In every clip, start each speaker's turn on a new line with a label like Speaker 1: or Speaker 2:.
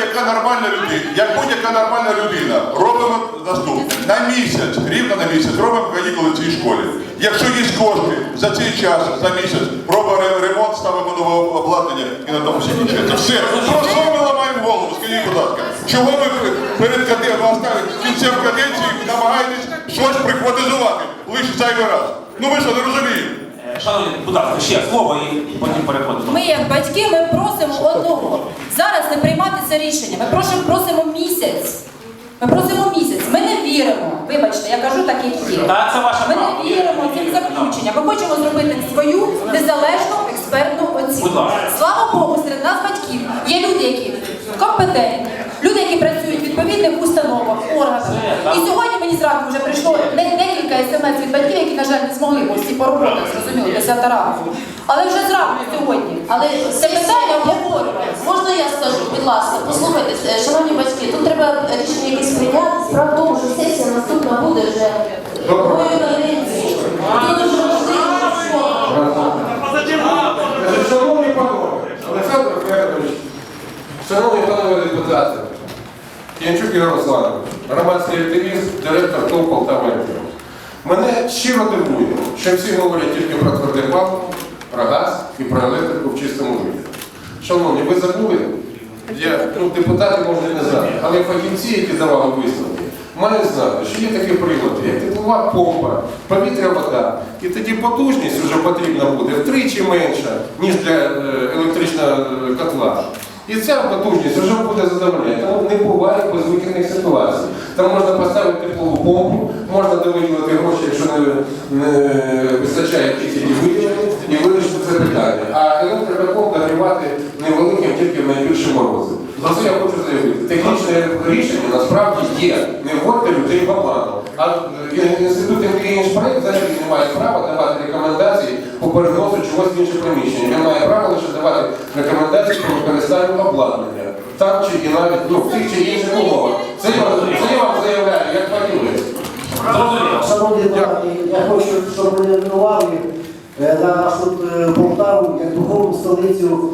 Speaker 1: яка нормальна людина, як будь-яка нормальна людина, робимо наступне. На місяць, рівно на місяць, робимо канікули в цій школі. Якщо є кошти за цей час, за місяць, робимо ремонт, ставимо нове обладнання і на тому всі кінчається. Все. Про що ми ламаємо голову? Скажіть, будь ласка. Чого ви перед кінцем каденції намагаєтесь щось прихватизувати лише зайвий раз? Ну ви що, не розумієте?
Speaker 2: Е, Шановні, ласка, ще слово і потім переходимо.
Speaker 3: Ми, як батьки, ми просимо одного. Зараз не приймати це рішення. Ми просимо, просимо місяць. Ми просимо місяць. Ми не віримо. Вибачте, я кажу так, як є.
Speaker 2: Та це ваша
Speaker 3: Ми не віримо цим заключенням. Ми хочемо зробити свою незалежну експертну оцінку.
Speaker 2: Будь ласка.
Speaker 3: Слава Богу, серед нас батьків є люди, які компетентні, люди, які працюють в відповідних установах, органах. І сьогодні мені зранку вже прийшло не- декілька від батьків, які, на жаль, не змогли бо всі по роботах, зрозуміло, 10 ранку. Але вже зранку сьогодні.
Speaker 4: Але
Speaker 3: це питання обговорювалося.
Speaker 4: Можна я скажу, будь ласка, послухайте, е, шановні батьки, тут треба рішення якесь прийняти. Справа в тому, що сесія наступна буде вже важливо, що
Speaker 5: Шановні панове, Олександр Федорович, шановні панове депутати, Янчук Ігор Русланович, громадський активіст, директор ТОВ Полтава. Мене щиро дивує, що всі говорять тільки про тверде паливо, про газ і про електрику в чистому вигляді. Шановні, ви забули? Я, ну, депутати можуть не знати, але фахівці, які давали висновки, мають знати, що є такі прилади, як теплова помпа, повітря вода. І тоді потужність вже потрібна буде втричі менша, ніж для е, електричного е, котла. І ця потужність вже буде задовольняти. Не буває безвихідних ситуацій. Там можна поставити теплову помпу, можна довиділити гроші, якщо не, не вистачає тільки виділення, і вирішити це питання. А електроком нагрівати невеликим тільки в найбільші морози. За це я хочу заявити. Технічне рішення насправді є. Не вводьте людей в обману. А інститут інжпроект взагалі не має права давати рекомендації по переносу чогось в інше приміщення. Він має право лише давати рекомендації по використанню обладнання. Так чи і навіть ну, в тих чи інших умовах. Це я, це я вам заявляю, як фахівець.
Speaker 2: Зрозуміло.
Speaker 6: Шановні депутати, я хочу, щоб ви не винували е, на нашу е, Полтаву як духовну столицю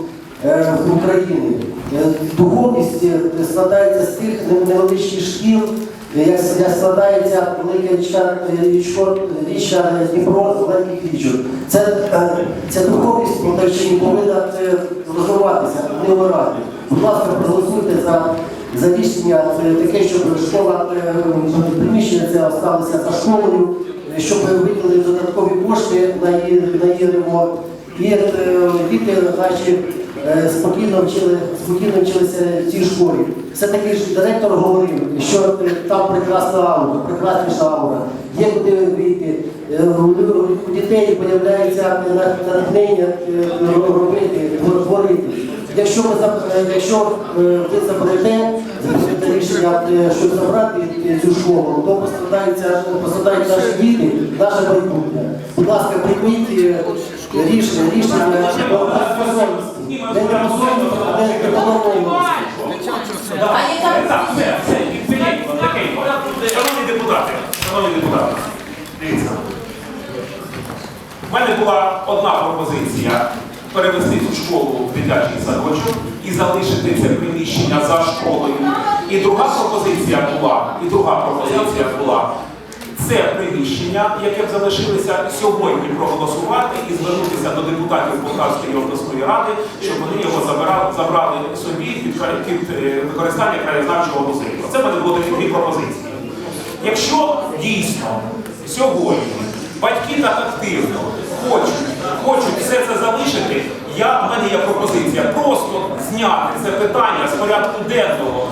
Speaker 6: е, України. Е, Духовність е, складається з тих невеличких шкіл, е, як с- як складається велика річка, е, річко- річка Дніпро з великих річок. Це, е, ця духовність в Полтавщині повинна е, розвиватися, не вмирати. Будь ласка, проголосуйте за за рішення е, таке, щоб школа е, приміщення це осталося за школою, е, щоб виділили додаткові кошти на на її ремонт. І діти наші спокійно вчили, спокійно вчилися в цій школі. Все-таки ж директор говорив, що е, там прекрасна аура, прекрасніша аура. Є куди вийти. Е, У дітей з'являється натхнення е, робити, творити. Якщо ви е, якщо е, ви заберете рішення, е, щоб забрати е, цю школу, то пострадається пострадають наші діти, наше майбутнє. Будь ласка, прийміть е, рішення, рішення по посольності. Не по посольності, а не по домовленості.
Speaker 4: А яка
Speaker 2: Так, все, все, тихенько, тихенько. Шановні депутати, шановні депутати, дивіться. У мене була одна пропозиція перевести цю школу в дитячий садочок і залишити це приміщення за школою. І друга пропозиція була, і друга пропозиція була це приміщення, яке б залишилося сьогодні проголосувати і звернутися до депутатів Полтавської обласної ради, щоб вони його забирали, забрали собі під, під е, використання краєзнавчого музею. Це було такі дві пропозиції. Якщо дійсно сьогодні батьки так активно хочуть, хочуть все це залишити, я, в мене є пропозиція просто зняти це питання з порядку денного.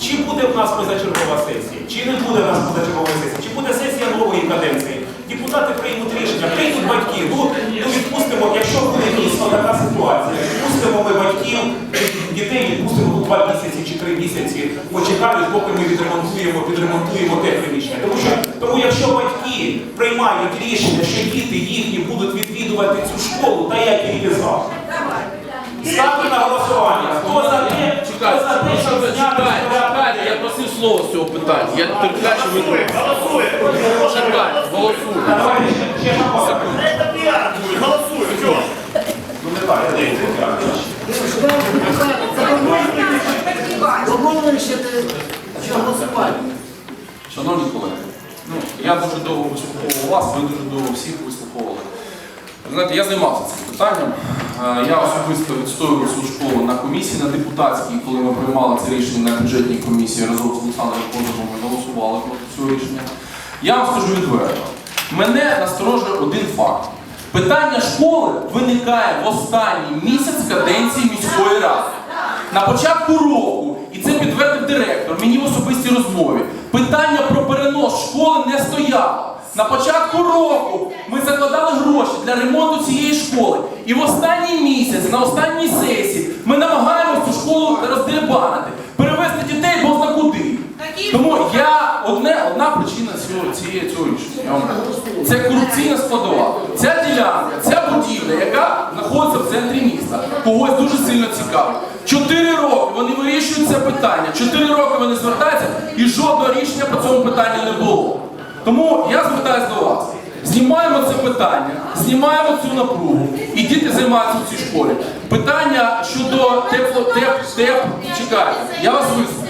Speaker 2: Чи буде в нас позачергова сесія, чи не буде в нас позачергової сесії, чи буде сесія. Депутати приймуть рішення, прийдуть батьки, ну, ну відпустимо, якщо буде дійсно така ситуація, відпустимо ми батьків, дітей відпустимо ну, два місяці чи три місяці, почекають, поки ми відремонтуємо, підремонтуємо те приміщення. Тому що тому якщо батьки приймають рішення, що діти їхні будуть відвідувати цю школу, та я тільки за. Ставте на голосування.
Speaker 7: слово з цього питання. Я терпляче
Speaker 2: Голосує. Чекай, голосуємо. Домовлюючи,
Speaker 8: що голосування. Шановні колеги,
Speaker 2: ну, я
Speaker 7: дуже довго вислуховував вас, ви дуже довго всіх вислуховували. Знаєте, я займався цим питанням. Е, Я особисто відстоював свою школу на комісії, на депутатській, коли ми приймали це рішення на бюджетній комісії разом з Олександром Козовим, ми голосували проти цього рішення. Я вам скажу відверто, мене насторожує один факт. Питання школи виникає в останній місяць каденції міської ради. На початку року, і це підтвердив директор мені в особистій розмові, питання про перенос школи не стояло. На початку року ми закладали гроші для ремонту цієї школи. І в останній місяць, на останній сесії, ми намагаємося цю школу роздербанити, перевести дітей бо зна куди. Тому я одне, одна причина цього, цієї, цього рішення. Це корупційна складова. Ця ділянка, ця будівля, яка знаходиться в центрі міста, когось дуже сильно цікавить. Чотири роки вони вирішують це питання. Чотири роки вони звертаються і жодного рішення по цьому питанню не було. Тому я звертаюся до вас. Знімаємо це питання, знімаємо цю напругу, і діти займаються в цій школі. Питання щодо тепло, теп, теп, чекайте, я вас вислухаю.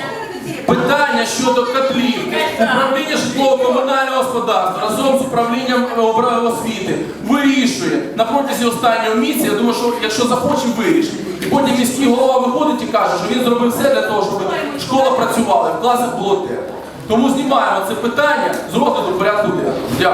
Speaker 7: Питання щодо котлів, управління житлово-комунального господарства разом з управлінням освіти вирішує на протязі останнього місяця. Я думаю, що якщо захоче, вирішить. І потім міський голова виходить і каже, що він зробив все для того, щоб школа працювала, в класах було тепло. Тому знімаємо це питання з розгляду порядку. Дякую.